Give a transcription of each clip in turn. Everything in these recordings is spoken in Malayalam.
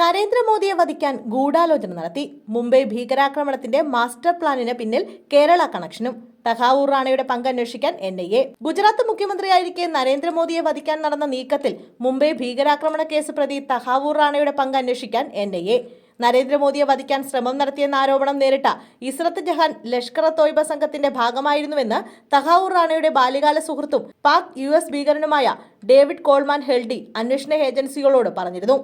നരേന്ദ്രമോദിയെ വധിക്കാൻ ഗൂഢാലോചന നടത്തി. മുംബൈ ഭീകരാക്രമണത്തിന്റെ മാസ്റ്റർ പ്ലാനിന് പിന്നിൽ കേരള കണക്ഷനും. തഹാവൂർ റാണയുടെ പങ്ക് അന്വേഷിക്കാൻ എൻ ഐ എ. ഗുജറാത്ത് മുഖ്യമന്ത്രിയായിരിക്കെ നരേന്ദ്രമോദിയെ വധിക്കാൻ നടന്ന നീക്കത്തിൽ മുംബൈ ഭീകരാക്രമണ കേസ് പ്രതി തഹാവൂർ റാണയുടെ പങ്ക് അന്വേഷിക്കാൻ എൻ ഐ എ. നരേന്ദ്രമോദിയെ വധിക്കാൻ ശ്രമം നടത്തിയെന്ന ആരോപണം നേരിട്ട ഇസ്രത്ത് ജഹാൻ ലഷ്കർ തോയ്ബ സംഘത്തിന്റെ ഭാഗമായിരുന്നുവെന്ന് തഹാവൂർ റാണയുടെ ബാല്യകാല സുഹൃത്തും പാക് യു എസ് ഭീകരനുമായ ഡേവിഡ് കോൾമാൻ ഹെൽഡി അന്വേഷണ ഏജൻസികളോട് പറഞ്ഞിരുന്നു.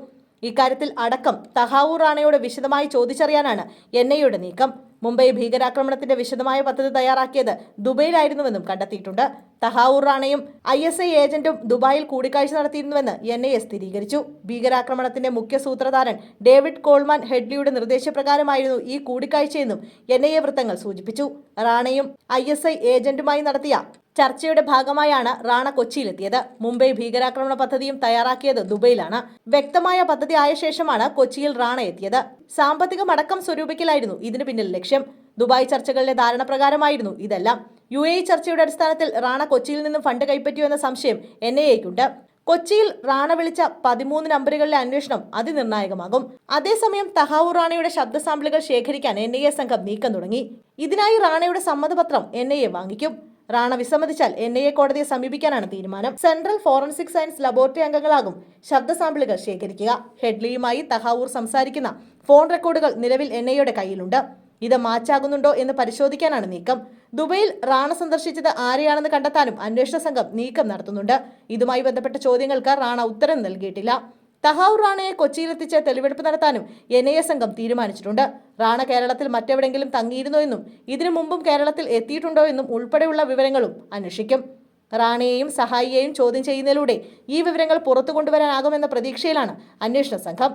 ഇക്കാര്യത്തിൽ അടക്കം തഹാവൂർ റാണയോട് വിശദമായി ചോദിച്ചറിയാനാണ് എൻ ഐയുടെ നീക്കം. മുംബൈ ഭീകരാക്രമണത്തിന്റെ വിശദമായ പദ്ധതി തയ്യാറാക്കിയത് ദുബൈയിലായിരുന്നുവെന്നും കണ്ടെത്തിയിട്ടുണ്ട്. തഹാവൂർ റാണയും ഐ എസ് ഐ ഏജന്റും ദുബായിൽ കൂടിക്കാഴ്ച നടത്തിയിരുന്നുവെന്ന് എൻ ഐ എ സ്ഥിരീകരിച്ചു. ഭീകരാക്രമണത്തിന്റെ മുഖ്യ സൂത്രധാരൻ ഡേവിഡ് കോൾമാൻ ഹെഡ്ലിയുടെ നിർദ്ദേശപ്രകാരമായിരുന്നു ഈ കൂടിക്കാഴ്ചയെന്നും എൻ ഐ എ വൃത്തങ്ങൾ സൂചിപ്പിച്ചു. റാണയും ഐ എസ് ഐ ഏജന്റുമായി നടത്തിയ ചർച്ചയുടെ ഭാഗമായാണ് റാണ കൊച്ചിയിലെത്തിയത്. മുംബൈ ഭീകരാക്രമണ പദ്ധതിയും തയ്യാറാക്കിയത് ദുബൈയിലാണ്. വ്യക്തമായ പദ്ധതി ആയ ശേഷമാണ് കൊച്ചിയിൽ റാണ എത്തിയത്. സാമ്പത്തിക മടക്കം സ്വരൂപിക്കലായിരുന്നു ഇതിനു പിന്നിൽ ലക്ഷ്യം. ദുബായ് ചർച്ചകളുടെ ധാരണ പ്രകാരമായിരുന്നു ഇതെല്ലാം. യു എ ചർച്ചയുടെ അടിസ്ഥാനത്തിൽ റാണ കൊച്ചിയിൽ നിന്നും ഫണ്ട് കൈപ്പറ്റിയോ എന്ന സംശയം എൻ ഐ എക്കുണ്ട് കൊച്ചിയിൽ റാണ വിളിച്ച പതിമൂന്ന് നമ്പറുകളിലെ അന്വേഷണം അതിനിർണായകമാകും. അതേസമയം തഹാവൂർ റാണയുടെ ശബ്ദ സാമ്പിളുകൾ ശേഖരിക്കാൻ എൻ ഐ എ സംഘം നീക്കം തുടങ്ങി. ഇതിനായി റാണയുടെ സമ്മതപത്രം എൻ ഐ എ വാങ്ങിക്കും. റാണ വിസമ്മതിച്ചാൽ എൻ ഐ എ കോടതിയെ സമീപിക്കാനാണ് തീരുമാനം. സെൻട്രൽ ഫോറൻസിക് സയൻസ് ലബോറട്ടറി അംഗങ്ങളാകും ശബ്ദ സാമ്പിളുകൾ ശേഖരിക്കുക. ഹെഡ്ലിയുമായി തഹാവൂർ സംസാരിക്കുന്ന ഫോൺ റെക്കോർഡുകൾ നിലവിൽ എൻ ഐ യുടെ കയ്യിലുണ്ട്. ഇത് മാച്ചാകുന്നുണ്ടോ എന്ന് പരിശോധിക്കാനാണ് നീക്കം. ദുബൈയിൽ റാണ സന്ദർശിച്ചത് ആരെയാണെന്ന് കണ്ടെത്താനും അന്വേഷണ സംഘം നീക്കം നടത്തുന്നുണ്ട്. ഇതുമായി ബന്ധപ്പെട്ട ചോദ്യങ്ങൾക്ക് റാണ ഉത്തരം നൽകിയിട്ടില്ല. തഹാവൂർ റാണയെ കൊച്ചിയിലെത്തിച്ച് തെളിവെടുപ്പ് നടത്താനും എൻ ഐ എ സംഘം തീരുമാനിച്ചിട്ടുണ്ട്. റാണ കേരളത്തിൽ മറ്റെവിടെങ്കിലും തങ്ങിയിരുന്നോ എന്നും ഇതിനു മുമ്പും കേരളത്തിൽ എത്തിയിട്ടുണ്ടോ എന്നും ഉൾപ്പെടെയുള്ള വിവരങ്ങളും അന്വേഷിക്കും. റാണയെയും സഹായിയെയും ചോദ്യം ചെയ്യുന്നതിലൂടെ ഈ വിവരങ്ങൾ പുറത്തു കൊണ്ടുവരാനാകുമെന്ന പ്രതീക്ഷയിലാണ് അന്വേഷണ സംഘം.